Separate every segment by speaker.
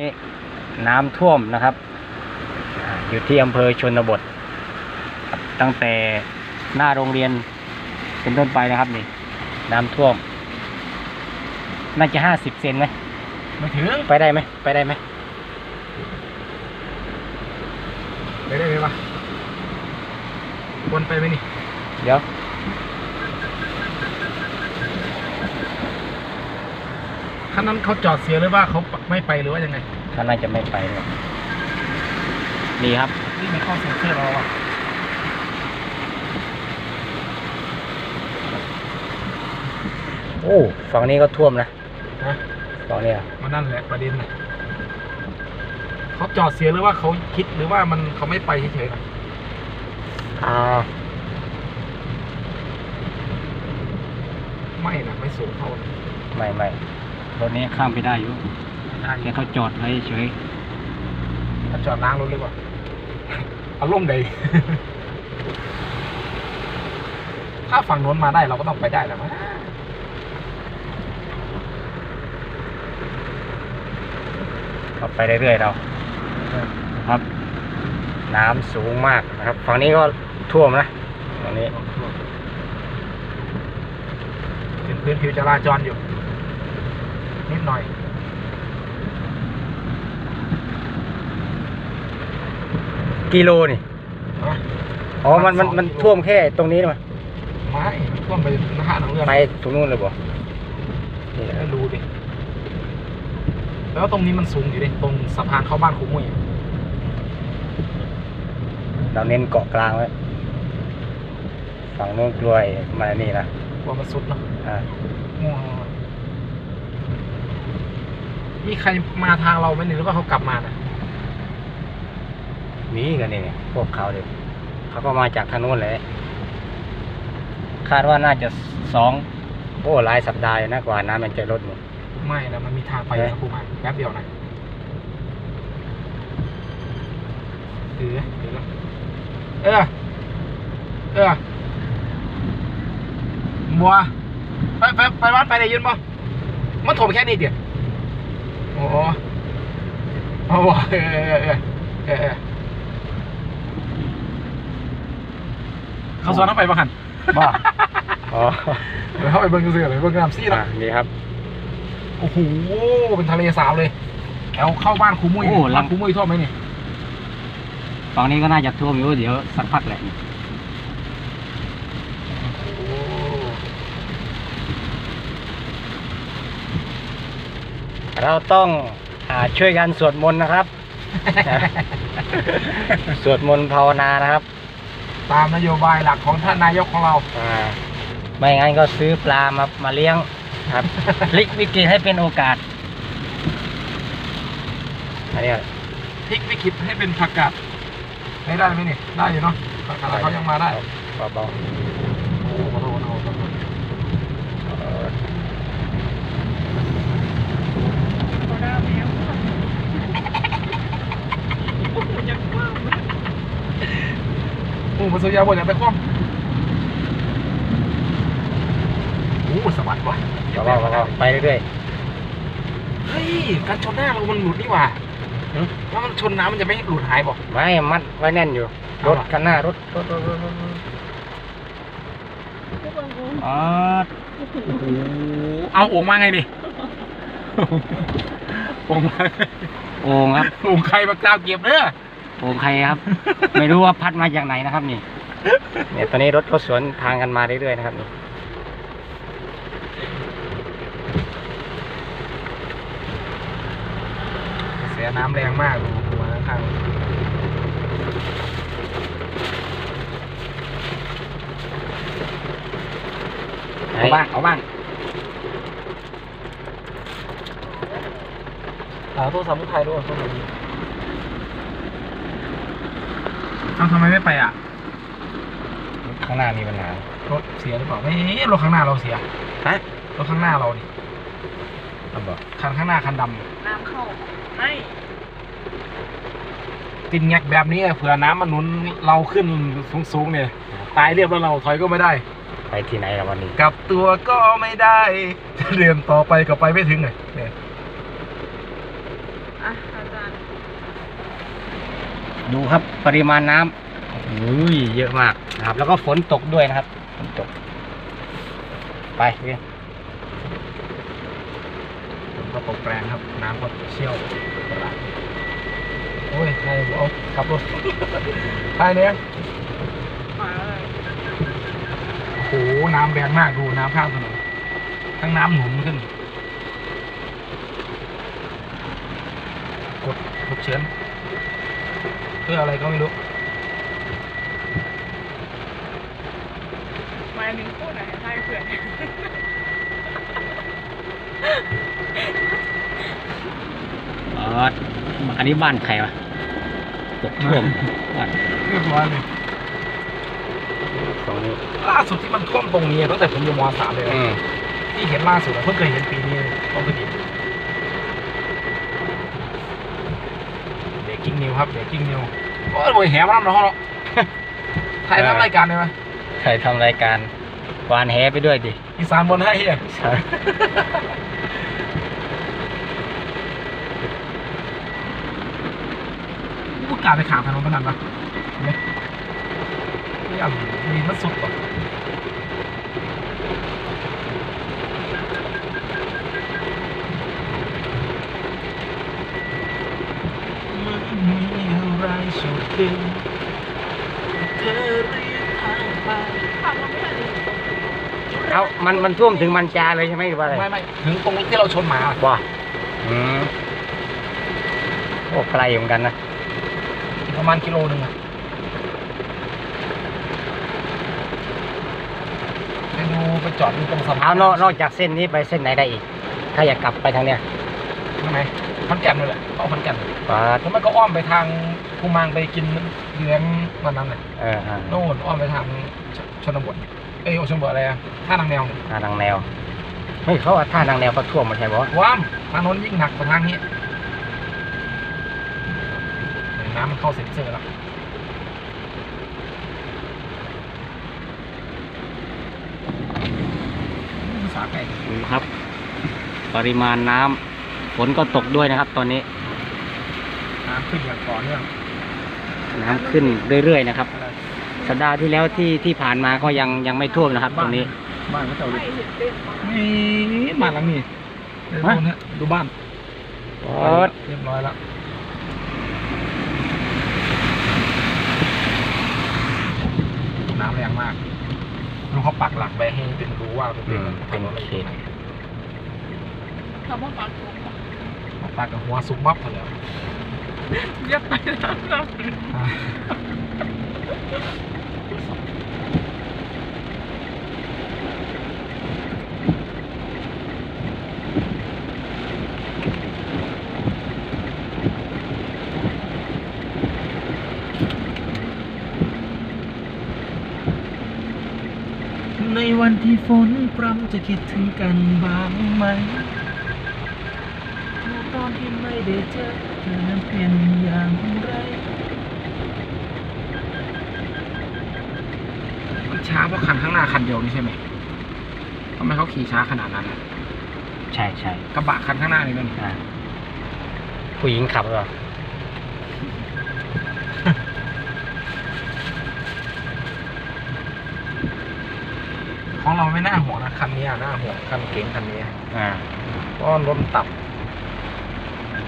Speaker 1: นี่น้ำท่วมนะครับอ่าอยู่ที่อำเภอชนบทครับตั้งแต่หน้าโรงเรียนเป็นต้นไปนะครับนี่ น้ำท่วม น่าจะห้าสิบเซนไหม
Speaker 2: ไม่ถึง
Speaker 1: ไปได้ไหมไปได้ไหม
Speaker 2: ไปได้ไหมวะวนไปไหมนี่
Speaker 1: เดี๋ยว
Speaker 2: ท่านนั้นเขาจอดเสียหรือว่าเขาไม่ไปหรือว่ายังไง
Speaker 1: ท่านน่าจะไม่ไปหรอกนี่ครับ
Speaker 2: นี่ไม่เข้าเซ็นเซอร์เราอะ
Speaker 1: โอ้ฝั่งนี้ก็ท่วมนะ
Speaker 2: นะ
Speaker 1: ฝั่งนี้อะ
Speaker 2: มันนั่นแหละประเด็นน่ะเขาจอดเสียหรือว่าเขาคิดหรือว่ามันเขาไม่ไปเฉยๆนะ
Speaker 1: อ่า
Speaker 2: ไม่นะไม่สูงเท่านะ
Speaker 1: ไม่ไม่ รถนี้ข้ามไปได้อยู่
Speaker 2: ได้
Speaker 1: แค่เขาจอดไว้เฉย
Speaker 2: ถ้าจอดล้างรถเลยว่ะอารมณ์ใดถ้าฝั่งโน้นมาได้เราก็ต้องไปได้แหละมั้ง
Speaker 1: ก็ไปเรื่อยๆเราครับ น้ำสูงมากนะครับ ฝั่งนี้ก็ท่วมนะฝั่งนี้
Speaker 2: เป็นพื้นผิวจราจรอยู่ นิดหน่อย
Speaker 1: กิโลนี่
Speaker 2: นะ
Speaker 1: อ๋อ มันมันมันท่วมแค่ตรงนี้มั้ย
Speaker 2: ไม่ท่วมไปหน้าหนังเรือ
Speaker 1: ไปตรงนู้นเลยบ่นี่นะค
Speaker 2: ไม่
Speaker 1: รับ
Speaker 2: รู้ดิ แล้วตรงนี้มันสูงอยู่ดิ ตรงสะพานเข้าบ้านครูมุ้ย
Speaker 1: เราเน้นเกาะกลางไว้ฝั่งนู้นกลวยมานี่นะ
Speaker 2: กลัวมันสุดเนาะ
Speaker 1: อ่า
Speaker 2: ง่วง มีใครมาทางเราไหมหรือว่าเขากลับมานะ
Speaker 1: มีกันนี่นี่พวกเขาเลยเขาก็มาจากทางนู้นเลย คาดว่าน่าจะสองโอ้หลายสัปดาห์อยู่นะกว่าน้ำมันจะลดนี่
Speaker 2: ไม่นะมันมีทางไป
Speaker 1: เอ๊ะ
Speaker 2: นะครูมาแป๊บเดียวนะเออเดี๋ยวนะเออ เออบัวไปไปไปวัดไปไหนยืนบ่มันถมแค่นี้เดียวโอ้โหโอ้โหเออเออเออเออเออเขาสอนเข้าไปบ้างหัน
Speaker 1: บ้าอ๋อ
Speaker 2: เดี๋ยวเข้าไปเบิ้งเสือเลยเบิ้งน้ำซี่
Speaker 1: อะ
Speaker 2: นะ
Speaker 1: นี่ครับ
Speaker 2: โอ้โหเป็นทะเลสาบเลยแถวเข้าบ้านครูมุ้ย
Speaker 1: โอ้ลำ
Speaker 2: บ้านครูมุ้ยท่วมไหมนี่
Speaker 1: ฝั่งนี้ก็น่าจะท่วมอยู่เดี๋ยวสักพักแหละ เราต้องอาช่วยกันสวดมนต์นะครับ สวดมนต์ภาวนานะครับ
Speaker 2: ตามนโยบายหลักของท่านนายกของเรา
Speaker 1: อ่าไม่งั้นก็ซื้อปลามามาเลี้ยงครับพลิกวิกฤตให้เป็นโอกาสอันเนี้ย
Speaker 2: พลิกวิกฤตให้เป็นผักกาดให้ได้ไหมนี่ได้อยู่เนาะผักกาดเขายังมาได้
Speaker 1: เบา
Speaker 2: โอ้โหโอ้โหโอ้โหโอ้โห
Speaker 1: ๆเออ
Speaker 2: โอ้โหมันสุดยอดบนอย่างไปคว่ำโอ้โหสวัสดิ์ว่ะ
Speaker 1: เบาๆเบาๆไปเรื่อย
Speaker 2: เฮ้ยการชนหน้าเรามันหลุดนี่หว่า
Speaker 1: หึ
Speaker 2: แล้วมันชนน้ำมันจะไม่หลุดหายบอก
Speaker 1: ๆไม่มัดไว้แน่นอยู่ รถคันหน้ารถรถรถรถรถอ๋อ
Speaker 2: เอาโอ่งมาไงดิโอ่งมา
Speaker 1: โอ่งครับ
Speaker 2: โอ่งใครมากล่าวเก็บเด้อ
Speaker 1: โอ่งใครครับ ไม่รู้ว่าพัดมาจากไหนนะครับนี่ เนี่ยตอนนี้รถก็สวนทางกันมาเรื่อยๆนะครับนี่
Speaker 2: เสียน้ำแรงมากดูมาข้างเอาบ้างเอาบ้างเอาโทรศัพท์มือถ่ายด้วยโทรศัพท์ เอาทำไมไม่ไปอะ
Speaker 1: ข้างหน้ามีปัญหาร
Speaker 2: ถเสียหรือเปล่าไม่รถข้างหน้าเราเสีย
Speaker 1: ฮะ
Speaker 2: รถข้างหน้าเราดิ
Speaker 1: เราบอก
Speaker 2: คันข้างหน้าคันด
Speaker 3: น้ำเข้าไม่ำ
Speaker 2: ติดแงกแบบนี้เผื่อน้ำมันหนุนเราขึ้นสูงๆเนี่ยตายเรียบแล้วเราถอยก็ไม่ได้
Speaker 1: ไปที่ไหนกับวันนี้
Speaker 2: กลับตัวก็ไม่ได้จะเดินต่อไปก็ไปไม่ถึงเลยเนี่ย
Speaker 3: อะ
Speaker 1: ดูครับปริมาณน้ำอุ้ยเยอะมากนะครับ แล้วก็ฝนตกด้วยนะครับฝนตก ไปเวียน
Speaker 2: ผมก็ตกแรงครับ น้ำก็เชี่ยวโอ้ยใครบอกเอาขับรถใครเนี่ยโอ้โหน้ำแรงมากดูน้ำข้ามถนนทั้งน้ำหนุนขึ้น กดฉุกเฉินเพื่ออะไรก็ไม่รู้
Speaker 3: หมายถึงพูดไหนให้เพื่อน
Speaker 1: อ๋ออันนี้บ้านใครวะตกท่วมบ้าน
Speaker 2: เรียบร้อยเลย
Speaker 1: ตรงนี้
Speaker 2: ล่าสุดที่มันท่วมตรงนี้ตั้งแต่ผมอยู่มสามเลยนะ
Speaker 1: อืม
Speaker 2: ที่เห็นล่าสุดอะเพิ่งเคยเห็นปีนี้ต้นกระดิ่งเด็กกิ้งนิวครับเด็กกิ้งนิว โอ้ยโวยแหมาทำเนาะถ่ายทำรายการเลยไหม
Speaker 1: ใครทำรายการวานแหไปด้วยดิ
Speaker 2: อีสานบนให้เฮียกูกล้าไปขาถนนขนาดนั้นเห็นไหมนี่อะมีมันสุดกว่า สุดเกินเธอเรียกทางไป
Speaker 3: ขับมาไม่ทันเลย
Speaker 1: เอามันมันท่วมถึงมันจาเลยใช่ไหมหรือว่าอะไร
Speaker 2: ไม่ไม่ถึงตรงที่เราชนหมา
Speaker 1: ว้าอืมโอ้ไกลเหมือนกันนะ
Speaker 2: ประมาณกิโลหนึ่งอะไปดูไปจอดดูตรงสะพา
Speaker 1: เอา
Speaker 2: น
Speaker 1: นอกนอกจากเส้นนี้ไปเส้นไหนได้อีก ถ้าอยากกลับไปทางเนี้ย
Speaker 2: ทำไม ขอนแก่นเลยแหละเอาขอนแก่น
Speaker 1: ปาด
Speaker 2: แล้วมันก็อ้อมไปทางภูมังไปกินเลี้ยงวันนั้นเลย
Speaker 1: เอออ่า
Speaker 2: โน่นอ้อมไปทางชชนบทเอ้ยชนบทอะไรอะท่านางแนว
Speaker 1: ท่าทางแนวเฮ้ยเขาว่าท่าทางแนวเขาท่วมมาใช่ปะ
Speaker 2: ว้ามทางโน้นยิ่งหนักกว่าทางนี้เดี๋ยวน้ำมันเข้าเซ็นเซอร์แล้วภาษาไก่
Speaker 1: ดูครับ ปริมาณน้ำ ฝนก็ตกด้วยนะครับ ตอนนี้
Speaker 2: น้ำขึ้นอย่างต่อเนื่อง
Speaker 1: น้ำขึ้นเรื่อยๆนะครับ สัปดาห์ที่แล้วที่ที่ผ่านมาก็ยังยังไม่ท่วมนะครับ ตรงนี้
Speaker 2: บ้านเขาเจ้า
Speaker 3: ไม่
Speaker 2: ดิ
Speaker 3: เห็นเต้นมา
Speaker 2: นี่บ้านหลังนี้เดี๋ยว
Speaker 1: ฮะ
Speaker 2: ดูนะดูบ้าน
Speaker 1: โอ้
Speaker 2: เรียบร้อยแล้วน้ำแรงมากลูกเขาปักหลักไปให้เป็นรู้ว่าเป็น
Speaker 1: อืม
Speaker 2: เป็
Speaker 1: เป็นน
Speaker 2: อะไร
Speaker 1: เขต
Speaker 3: คำว่าปาก ถูก
Speaker 2: ปักกับหัวซุกบับเลย
Speaker 3: เรียกไปแล้วเรา
Speaker 2: ในวันที่ฝนพรำจะคิดถึงกันบ้างไหม ตอนที่ไม่ได้เจอเธอนั้นเป็นอย่างไรมันช้าเพราะคันข้างหน้าคันเดียวนี่ใช่ไหมทำไมเขาขี่ช้าขนาดนั้นอะ
Speaker 1: ใช่ใช่
Speaker 2: กระบะคันข้างหน้านี่นั่น
Speaker 1: อ่าผู้หญิงขับหรือเปล่า
Speaker 2: ของเราไม่น่าห่วงนะคันนี้อะน่าห่วงคันเก๋งคันนี้
Speaker 1: อ่า
Speaker 2: เพราะรถมันต่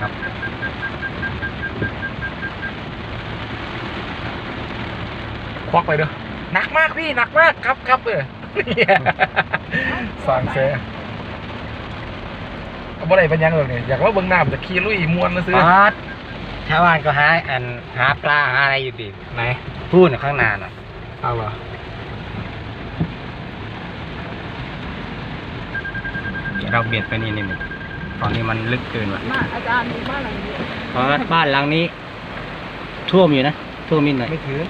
Speaker 1: ครับำ
Speaker 2: ควักไปเด้อหนักมากพี่หนักมากครับครับเออเนี่ยสั่งเซ่เอาบ่ได้เป็นหยังเลยเนี่ยอยากว่าเบิ่งหน้ามันจะขี่ลุยมวนนะซื้อ
Speaker 1: ปาดชาวบ้านก็หาอันหาปลาหาอะไรอยู่ดี
Speaker 2: ไหน
Speaker 1: พูดข้างหน้าน่ะ
Speaker 2: เอาเหรอ
Speaker 1: เดี๋ยวเราเบียดไปนี่นิดหนึง ตอนนี้มันลึกเกินว่ะ
Speaker 3: มาอาจารย์มีบ้านหลังนี้
Speaker 1: เพราะว่าบ้านหลังนี้ ท่วมอยู่นะท่วมนิดหน่อย
Speaker 2: ไม่ถือ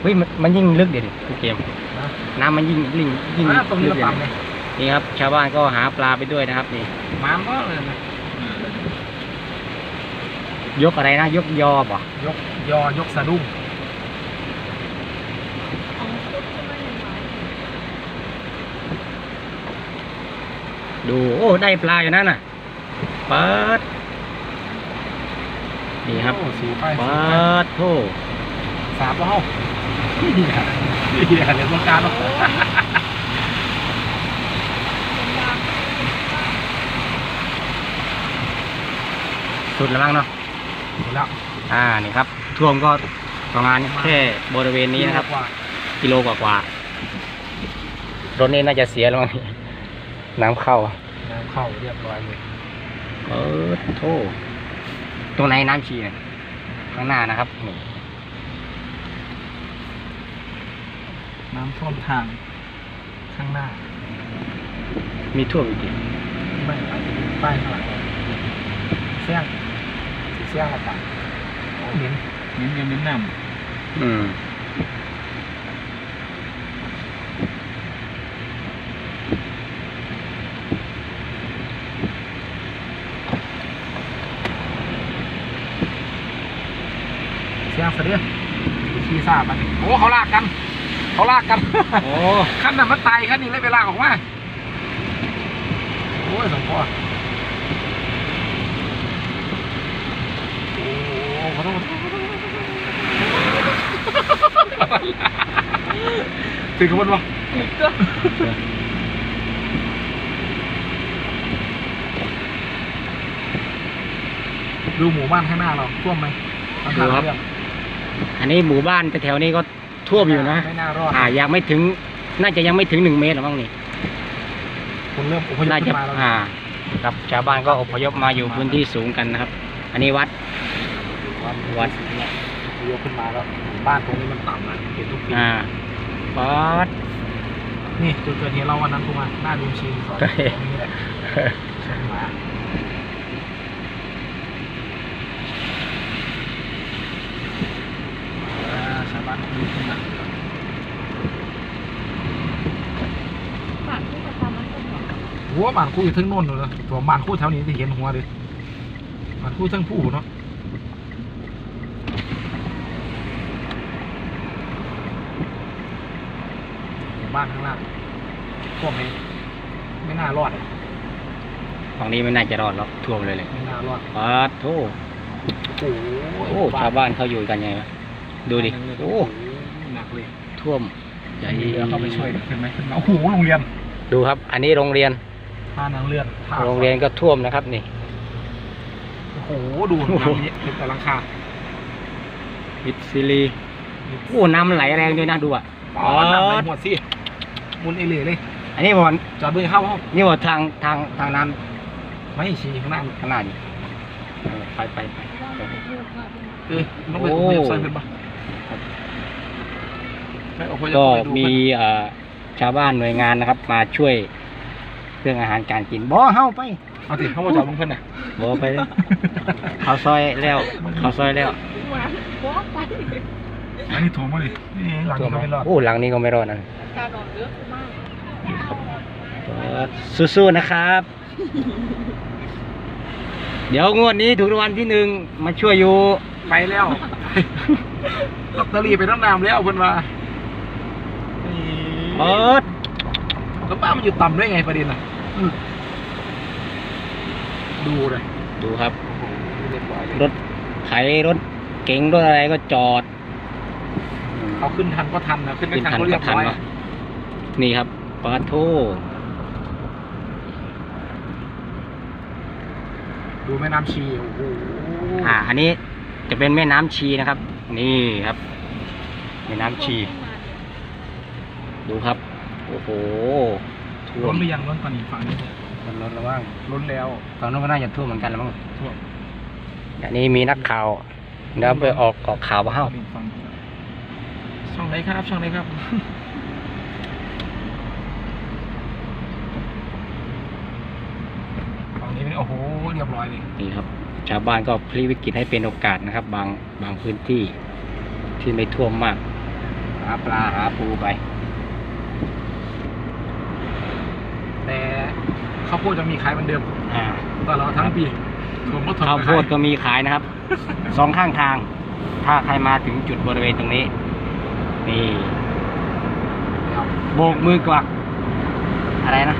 Speaker 1: เฮ้ยมันมันยิ่งลึกเดี๋ยวดิพี่เกม
Speaker 2: นะ
Speaker 1: น้ำมันยิ่งยิ่งยิ่ง
Speaker 2: อ่าตรงนี้
Speaker 1: ลึก
Speaker 2: เรา
Speaker 1: เดี๋ยว
Speaker 2: ต่ำ
Speaker 1: นี้
Speaker 2: เลย
Speaker 1: นี่ครับ ชาวบ้านก็หาปลาไปด้วยนะครับ นี่
Speaker 2: มาก็เลยนะ
Speaker 1: ยกอะไรนะยกยอบ่
Speaker 2: ยกยอยกสะดุ้ง
Speaker 3: เอาตุ๊กขึ้นมาอย่างไร
Speaker 1: ดู โอ้ ได้ปลาอยู่นั่นน่ะ เปิดนี่ครับ
Speaker 2: โอ้สูไป
Speaker 1: ปัดโท
Speaker 2: สามแล้วนี่เหี้ยนี่เหี้ยเดี๋ยวต้องการเนาะ
Speaker 1: สุดแล้วมั้งเนาะ
Speaker 2: หมดแล้ว
Speaker 1: อ่า นี่ครับ ท่วมก็ประมาณแค่บริเวณนี้นะครับ
Speaker 2: ว่า
Speaker 1: กิโลกว่ากว่าๆรถนี้น่าจะเสียแล้วมั้งน้ำเข้า
Speaker 2: น้ำเข้าเรียบร้อยเลย
Speaker 1: เออโทตรงไหนน้ำชีเนี่ยข้างหน้านะครับนี่
Speaker 2: น้ำท่วมทางข้างหน้า
Speaker 1: มีท่วมอีกที
Speaker 2: ไม่อาจจะมีป้ายข้างหลังเสี่ยงสีเสี่ยงออกไปโอ้เหม็นเหม็นเหม็นน้ำ
Speaker 1: อืม
Speaker 2: เสียงเสียขี้ซ่ามันโอ้เขาลากกัน เขาลากกัน
Speaker 1: โอ้
Speaker 2: ขั้นนั้นมันตายขั้นนี้เลยไปลากออกมาโอ้ยสมพ่อโอ้ขอโทษถึงกับมันวะดูหมู่บ้านข้างหน้าเราท่วมไหมข้างหน้าเอง
Speaker 1: อันนี้หมู่บ้านแถวๆนี้ก็ ท่วมอยู่นะ
Speaker 2: ไม่น่ารอด
Speaker 1: อ่ายังไม่ถึง น่าจะยังไม่ถึงหนึ่งเมตรหรอกมั้งนี่
Speaker 2: คนเริ่มอพยพ
Speaker 1: น่าจะ
Speaker 2: ขึ้นมาแล้ว
Speaker 1: อ่า ครับชาวบ้านก็อพยพมาอยู่พื้นที่สูงกันนะครับ อันนี้วัด
Speaker 2: วัด
Speaker 1: วัด
Speaker 2: เนี่ยอพยพขึ้นมาแล้ว บ้านตรงนี้มันต่ำนะเห็นทุกปี
Speaker 1: อ่าวัด
Speaker 2: นี่จุดเกิดเหตุเราวันนั้นกูมาหน้าดูชีสอน
Speaker 1: เฮ้ย
Speaker 2: ตรงนี้แหละเชียงหมาอ่าชาวบ้านดูขึ้นมา
Speaker 3: ปากที่จะทำมันก็ บอก
Speaker 2: หัวบ้านคู่อยู่ทั้งโน่นเลยนะตัวบ้านคู่แถวนี้ที่เห็นหัวเลยบ้านคู่ทั้งผู้เนาะบ้านข้างล่างพวกนี้ไม่น่ารอดอะ
Speaker 1: ฝั่งนี้ไม่น่าจะรอดหรอกท่วมเลยเลย
Speaker 2: ไม่น่ารอด
Speaker 1: วัดโท
Speaker 2: โอ้โห
Speaker 1: โอ้ชาวบ้านเขาอยู่กันยังไงวะดูดิโอ้
Speaker 2: หนักเลย
Speaker 1: ท่วมใหญ่
Speaker 2: มีเรือเข้าไปช่วยเห็นไหมขึ้นมาโอ้โหโรงเรียน
Speaker 1: ดูครับ อันนี้โรงเรียน
Speaker 2: ท่านังเรือนท่า
Speaker 1: โรงเรียนก็ท่วมนะครับ นี่
Speaker 2: โอ้โหดูหลังนี้เป็นแต่หลังคา
Speaker 1: อิตซิลีโอ้น้ำไหลแรงด้วยนะดูอะ
Speaker 2: อ๋อหนักเลยหมดสิหมุนเอเล่เลย
Speaker 1: อันนี้บอล
Speaker 2: จอดเบอร์เข้าห้อง
Speaker 1: นี่บอลทางทางทางน้
Speaker 2: ไม่ชี้ข้างหน้าำ
Speaker 1: ขางหนาดนี้เออไปไปไป
Speaker 3: ว่ามันเยอะมาก
Speaker 2: เออต้องไป
Speaker 1: โอ้
Speaker 2: อพยพใส่เพื่อนปะไปอพยพ
Speaker 1: ก็
Speaker 2: ไปดู
Speaker 1: มี
Speaker 2: เพื่อน
Speaker 1: เอ่อชาวบ้านหน่วยงานนะครับ มาช่วย เรื่องอาหารการกินบ่เฮาไป
Speaker 2: เอาสิเข้ามาจอดลงเพื่อนน่ะ
Speaker 1: บ่ไปเลยเขาซอยแล้ว เขาซอยแล้ว
Speaker 3: หวานบอกไป
Speaker 2: อันนี้ถ่วมมาดินี่หลัง
Speaker 1: ท่วม
Speaker 2: ก็ไม่รอด
Speaker 1: โอ้หลังนี้ก็ไม่รอดนะ
Speaker 3: การนอนเยอะมาก
Speaker 1: เออสู้ๆนะครับ เดี๋ยวงวดนี้ถูกรางวัลที่หนึ่งมาช่วยอยู่
Speaker 2: ไปแล้วลอตเตอรี่ไปตั้งนานแล้วเพื่อนว่า
Speaker 1: เปิด
Speaker 2: แล้วบ้านมันอยู่ต่ำได้ไงประเด็นอะอืมดูเลย
Speaker 1: ดูครับ
Speaker 2: โอ้โหเรียบร้อยเลย
Speaker 1: รถไถรถเก๋งรถอะไรก็จอด
Speaker 2: เอาขึ้นทันก็ทันนะขึ้นไม่
Speaker 1: ขึ้น
Speaker 2: ทัน
Speaker 1: ทัน
Speaker 2: ก็เรี
Speaker 1: ก็
Speaker 2: ยบ
Speaker 1: ทัน
Speaker 2: ร้อย
Speaker 1: เนาะนี่ครับปาโท
Speaker 2: ดูแม่น้ำชีโอ้โห
Speaker 1: อ่า อันนี้จะเป็นแม่น้ำชีนะครับ นี่ครับ แม่น้ำชี ดูครับ โอ้โหท่ว
Speaker 2: ล้
Speaker 1: ม
Speaker 2: นหรือยังล้นตอนนี้ฝั่งนี้
Speaker 1: มันล้นแล้วบ้าง
Speaker 2: ล้นแล้ว
Speaker 1: ฝั่งนู้นก็น่าจะท่วมเหมือนกันแล้วมั้ง
Speaker 2: ท่วม
Speaker 1: อันนี้มีนักข่าวเดี๋ยวไปออกออกข่าวมาเฮ้า
Speaker 2: ฝั่งนี้ช่องไหนครับ ช่องไหนครับ ฝั่งนี้เป็นโอ้โหเรียบร้อยเลย
Speaker 1: นี่ครับ ชาวบ้านก็พลิกวิกฤตให้เป็นโอกาสนะครับ บางบางพื้นที่ที่ไม่ท่วมมากหาปลาหาปูไป
Speaker 2: แต่ ข้าวโพดจะมีขายเหมือนเดิม
Speaker 1: อ่า
Speaker 2: ตลอดทั้งปีผมก็ทน
Speaker 1: ข้าวโพดก็มีขายนะครับ สองข้างทาง ถ้าใครมาถึงจุดบริเวณตรงนี้ นี่โบกมือกวักอะไรนะ